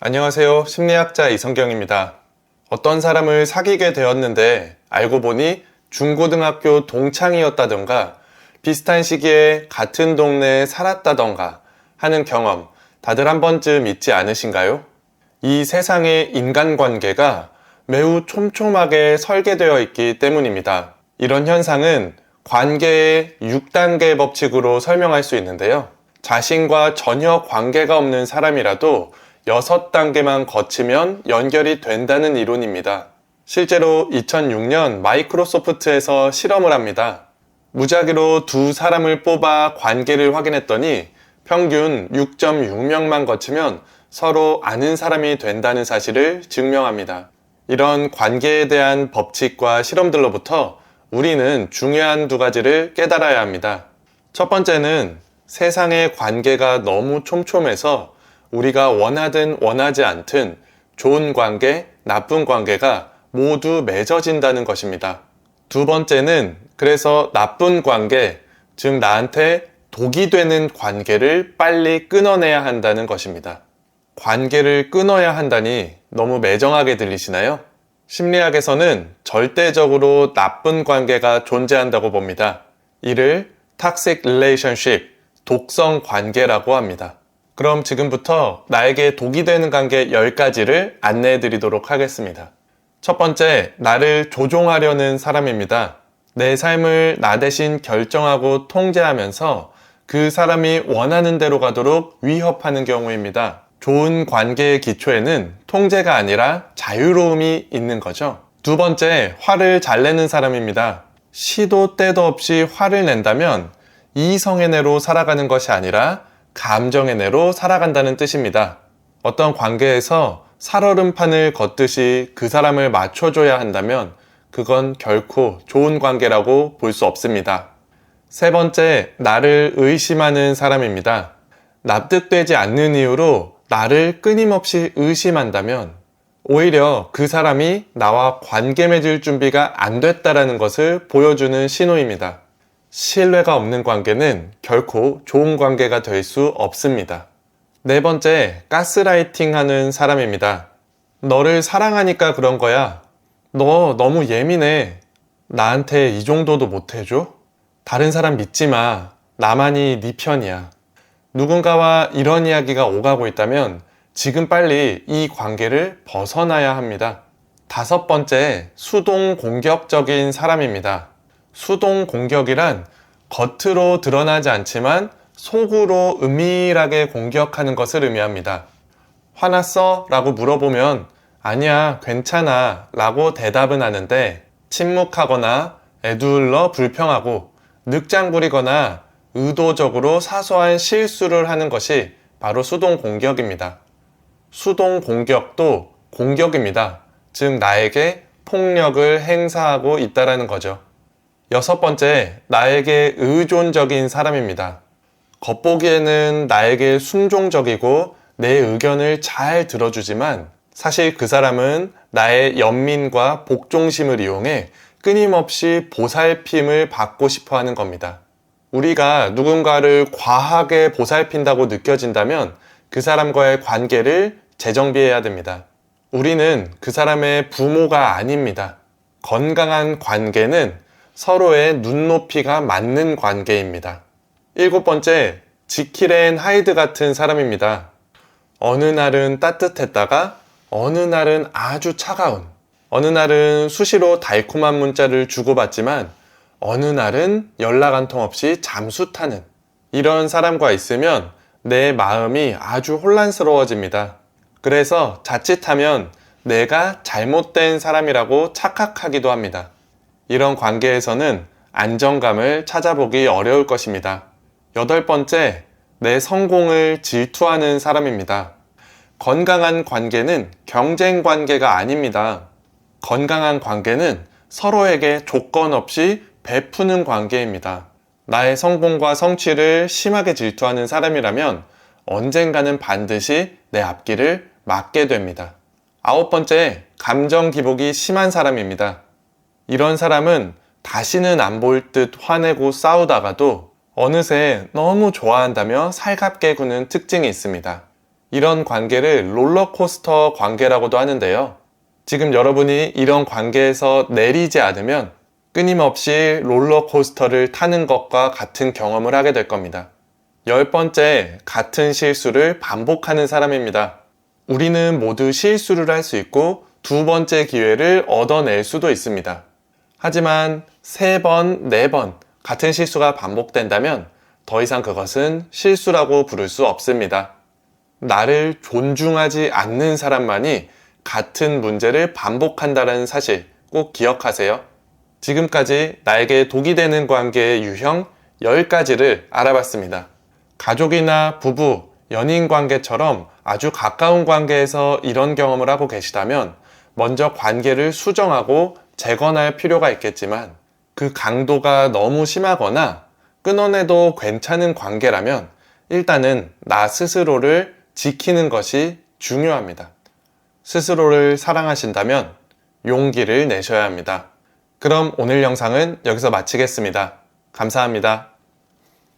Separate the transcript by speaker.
Speaker 1: 안녕하세요. 심리학자 이성경입니다. 어떤 사람을 사귀게 되었는데 알고 보니 중고등학교 동창이었다던가 비슷한 시기에 같은 동네에 살았다던가 하는 경험 다들 한 번쯤 있지 않으신가요? 이 세상의 인간관계가 매우 촘촘하게 설계되어 있기 때문입니다. 이런 현상은 관계의 6단계 법칙으로 설명할 수 있는데요. 자신과 전혀 관계가 없는 사람이라도 6단계만 거치면 연결이 된다는 이론입니다. 실제로 2006년 마이크로소프트에서 실험을 합니다. 무작위로 두 사람을 뽑아 관계를 확인했더니 평균 6.6명만 거치면 서로 아는 사람이 된다는 사실을 증명합니다. 이런 관계에 대한 법칙과 실험들로부터 우리는 중요한 두 가지를 깨달아야 합니다. 첫 번째는 세상의 관계가 너무 촘촘해서 우리가 원하든 원하지 않든 좋은 관계, 나쁜 관계가 모두 맺어진다는 것입니다. 두 번째는 그래서 나쁜 관계, 즉 나한테 독이 되는 관계를 빨리 끊어내야 한다는 것입니다. 관계를 끊어야 한다니 너무 매정하게 들리시나요? 심리학에서는 절대적으로 나쁜 관계가 존재한다고 봅니다. 이를 toxic relationship, 독성 관계라고 합니다. 그럼 지금부터 나에게 독이 되는 관계 10가지를 안내해 드리도록 하겠습니다. 첫 번째, 나를 조종하려는 사람입니다. 내 삶을 나 대신 결정하고 통제하면서 그 사람이 원하는 대로 가도록 위협하는 경우입니다. 좋은 관계의 기초에는 통제가 아니라 자유로움이 있는 거죠. 두 번째, 화를 잘 내는 사람입니다. 시도 때도 없이 화를 낸다면 이성의 내로 살아가는 것이 아니라 감정의 내로 살아간다는 뜻입니다. 어떤 관계에서 살얼음판을 걷듯이 그 사람을 맞춰줘야 한다면 그건 결코 좋은 관계라고 볼 수 없습니다. 세 번째, 나를 의심하는 사람입니다. 납득되지 않는 이유로 나를 끊임없이 의심한다면 오히려 그 사람이 나와 관계 맺을 준비가 안 됐다라는 것을 보여주는 신호입니다. 신뢰가 없는 관계는 결코 좋은 관계가 될 수 없습니다. 네 번째, 가스라이팅 하는 사람입니다. 너를 사랑하니까 그런 거야. 너 너무 예민해. 나한테 이 정도도 못해줘? 다른 사람 믿지 마. 나만이 네 편이야. 누군가와 이런 이야기가 오가고 있다면 지금 빨리 이 관계를 벗어나야 합니다. 다섯 번째, 수동 공격적인 사람입니다. 수동 공격이란 겉으로 드러나지 않지만 속으로 은밀하게 공격하는 것을 의미합니다. 화났어? 라고 물어보면 아니야, 괜찮아 라고 대답은 하는데 침묵하거나 애둘러 불평하고 늑장 부리거나 의도적으로 사소한 실수를 하는 것이 바로 수동 공격입니다. 수동 공격도 공격입니다. 즉, 나에게 폭력을 행사하고 있다라는 거죠. 여섯 번째, 나에게 의존적인 사람입니다. 겉보기에는 나에게 순종적이고 내 의견을 잘 들어주지만 사실 그 사람은 나의 연민과 복종심을 이용해 끊임없이 보살핌을 받고 싶어 하는 겁니다. 우리가 누군가를 과하게 보살핀다고 느껴진다면 그 사람과의 관계를 재정비해야 됩니다. 우리는 그 사람의 부모가 아닙니다. 건강한 관계는 서로의 눈높이가 맞는 관계입니다. 일곱 번째, 지킬앤 하이드 같은 사람입니다. 어느 날은 따뜻했다가 어느 날은 아주 차가운, 어느 날은 수시로 달콤한 문자를 주고받지만 어느 날은 연락 한 통 없이 잠수 타는 이런 사람과 있으면 내 마음이 아주 혼란스러워집니다. 그래서 자칫하면 내가 잘못된 사람이라고 착각하기도 합니다. 이런 관계에서는 안정감을 찾아보기 어려울 것입니다. 여덟 번째, 내 성공을 질투하는 사람입니다. 건강한 관계는 경쟁 관계가 아닙니다. 건강한 관계는 서로에게 조건 없이 베푸는 관계입니다. 나의 성공과 성취를 심하게 질투하는 사람이라면 언젠가는 반드시 내 앞길을 막게 됩니다. 아홉 번째, 감정 기복이 심한 사람입니다. 이런 사람은 다시는 안 볼 듯 화내고 싸우다가도 어느새 너무 좋아한다며 살갑게 구는 특징이 있습니다. 이런 관계를 롤러코스터 관계라고도 하는데요. 지금 여러분이 이런 관계에서 내리지 않으면 끊임없이 롤러코스터를 타는 것과 같은 경험을 하게 될 겁니다. 열 번째, 같은 실수를 반복하는 사람입니다. 우리는 모두 실수를 할 수 있고 두 번째 기회를 얻어낼 수도 있습니다. 하지만 세 번, 네번 같은 실수가 반복된다면 더 이상 그것은 실수라고 부를 수 없습니다. 나를 존중하지 않는 사람만이 같은 문제를 반복한다는 사실 꼭 기억하세요. 지금까지 나에게 독이 되는 관계의 유형 10가지를 알아봤습니다. 가족이나 부부, 연인 관계처럼 아주 가까운 관계에서 이런 경험을 하고 계시다면 먼저 관계를 수정하고 재건할 필요가 있겠지만 그 강도가 너무 심하거나 끊어내도 괜찮은 관계라면 일단은 나 스스로를 지키는 것이 중요합니다. 스스로를 사랑하신다면 용기를 내셔야 합니다. 그럼 오늘 영상은 여기서 마치겠습니다. 감사합니다.